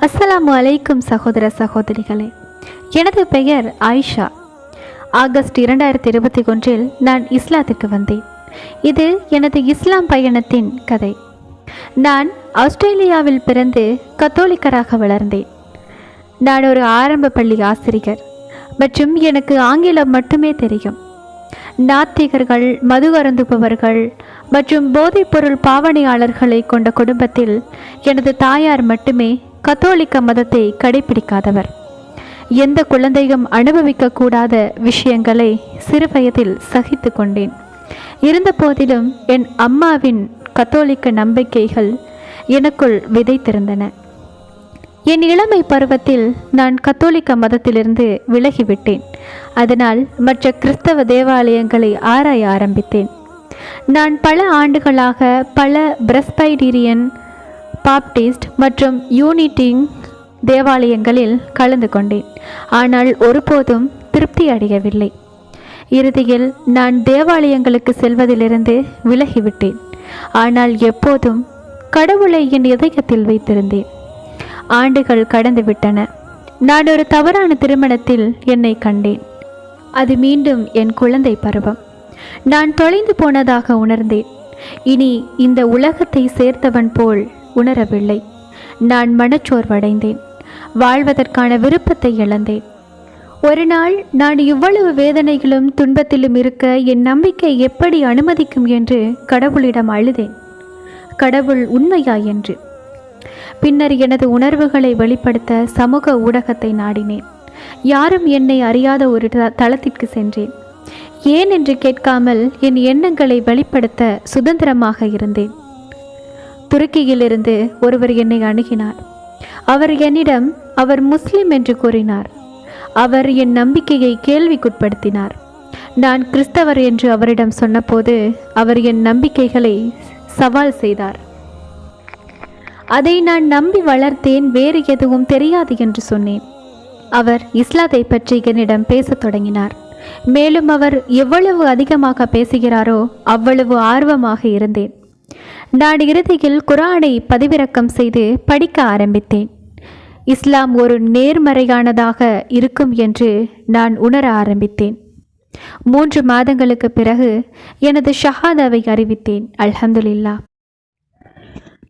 அஸ்ஸலாமு அலைக்கும் சகோதர சகோதரிகளே எனது பெயர் ஆயிஷா. ஆகஸ்ட் இரண்டாயிரத்தி இருபத்தி ஒன்றில் நான் இஸ்லாத்துக்கு வந்தேன். இது எனது இஸ்லாம் பயணத்தின் கதை. நான் ஆஸ்திரேலியாவில் பிறந்து கத்தோலிக்கராக வளர்ந்தேன். நான் ஒரு ஆரம்ப பள்ளி ஆசிரியர் மற்றும் எனக்கு ஆங்கிலம் மட்டுமே தெரியும். நாத்திகர்கள் மது அருந்துபவர்கள் மற்றும் போதைப்பொருள் பாவனையாளர்களை கொண்ட குடும்பத்தில் எனது தாயார் மட்டுமே கத்தோலிக்க மதத்தை கடைபிடிக்காதவர் எந்த குழந்தையும் அனுபவிக்கக்கூடாத விஷயங்களை சிறுவயதில் சகித்து கொண்டேன். இருந்தபோதிலும் என் அம்மாவின் கத்தோலிக்க நம்பிக்கைகள் எனக்குள் விதைத்திருந்தன. என் இளமை பருவத்தில் நான் கத்தோலிக்க மதத்திலிருந்து விலகிவிட்டேன். அதனால் மற்ற கிறிஸ்தவ தேவாலயங்களை ஆராய ஆரம்பித்தேன். நான் பல ஆண்டுகளாக பல பிரஸ்பைடீரியன் பாப்டிஸ்ட் மற்றும் யூனிட்டிங் தேவாலயங்களில் கலந்து கொண்டேன். ஆனால் ஒருபோதும் திருப்தி அடையவில்லை. இறுதியில் நான் தேவாலயங்களுக்கு செல்வதிலிருந்து விலகிவிட்டேன். ஆனால் எப்போதும் கடவுளை என் இதயத்தில் வைத்திருந்தேன். ஆண்டுகள் கடந்துவிட்டன நான் ஒரு தவறான திருமணத்தில் என்னை கண்டேன். அது மீண்டும் என் குழந்தை பருவம். நான் தொலைந்து போனதாக உணர்ந்தேன். இனி இந்த உலகத்தை சேர்த்தவன் போல் உணரவில்லை. நான் மனச்சோர்வடைந்தேன். வாழ்வதற்கான விருப்பத்தை இழந்தேன். ஒரு நாள் நான் இவ்வளவு வேதனைகளும் துன்பத்திலும் இருக்க என் நம்பிக்கை எப்படி அனுமதிக்கும் என்று கடவுளிடம் அழுதேன். கடவுள் உண்மையா என்று. பின்னர் எனது உணர்வுகளை வெளிப்படுத்த சமூக ஊடகத்தை நாடினேன். யாரும் என்னை அறியாத ஒரு த- தளத்திற்கு சென்றேன். ஏன் என்று கேட்காமல் என் எண்ணங்களை வெளிப்படுத்த சுதந்திரமாக இருந்தேன். துருக்கியிலிருந்து ஒருவர் என்னை அணுகினார். அவர் என்னிடம் அவர் முஸ்லிம் என்று கூறினார். அவர் என் நம்பிக்கையை கேள்விக்குட்படுத்தினார். நான் கிறிஸ்தவர் என்று அவரிடம் சொன்னபோது அவர் என் நம்பிக்கைகளை சவால் செய்தார். அதை நான் நம்பி வளர்த்தேன் வேறு எதுவும் தெரியாது என்று சொன்னேன். அவர் இஸ்லாத்தை பற்றி என்னிடம் பேசத் தொடங்கினார். மேலும் அவர் எவ்வளவு அதிகமாக பேசுகிறாரோ அவ்வளவு ஆர்வமாக இருந்தேன். நான் இறுதியில் குரானை பதிவிறக்கம் செய்து படிக்க ஆரம்பித்தேன். இஸ்லாம் ஒரு நேர்மறையானதாக இருக்கும் என்று நான் உணர ஆரம்பித்தேன். மூன்று மாதங்களுக்கு பிறகு எனது ஷஹாதாவை அறிவித்தேன். அல்ஹம்துலில்லா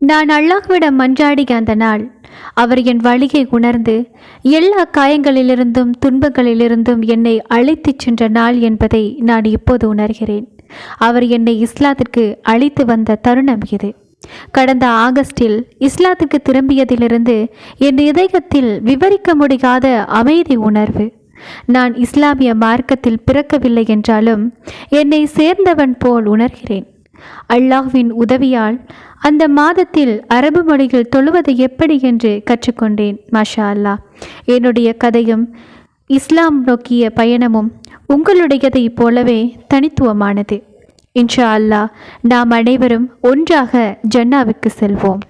நான் அல்லாஹ்விடம் மன்றாடிய அந்த நாள் அவர் என் வழியை உணர்ந்து எல்லா காயங்களிலிருந்தும் துன்பங்களிலிருந்தும் என்னை அழைத்துச் சென்ற நாள் என்பதை நான் இப்போது உணர்கிறேன். அவர் என்னை இஸ்லாத்திற்கு அழைத்து வந்த தருணம் இது. கடந்த ஆகஸ்டில் இஸ்லாத்துக்கு திரும்பியதிலிருந்து என் இதயத்தில் விவரிக்க முடியாத அமைதி உணர்வு. நான் இஸ்லாமிய மார்க்கத்தில் பிறக்கவில்லை என்றாலும் என்னை சேர்ந்தவன் போல் உணர்கிறேன். அல்லாஹ்வின் உதவியால் அந்த மாதத்தில் அரபு மொழியில் தொழுவது எப்படி என்று கற்றுக்கொண்டேன் மாஷா அல்லாஹ் என்னுடைய கதையும் இஸ்லாம் நோக்கிய பயணமும் உங்களுடையதைப் போலவே தனித்துவமானது. இன்ஷா அல்லாஹ் நாம் அனைவரும் ஒன்றாக ஜன்னாவுக்கு செல்வோம்.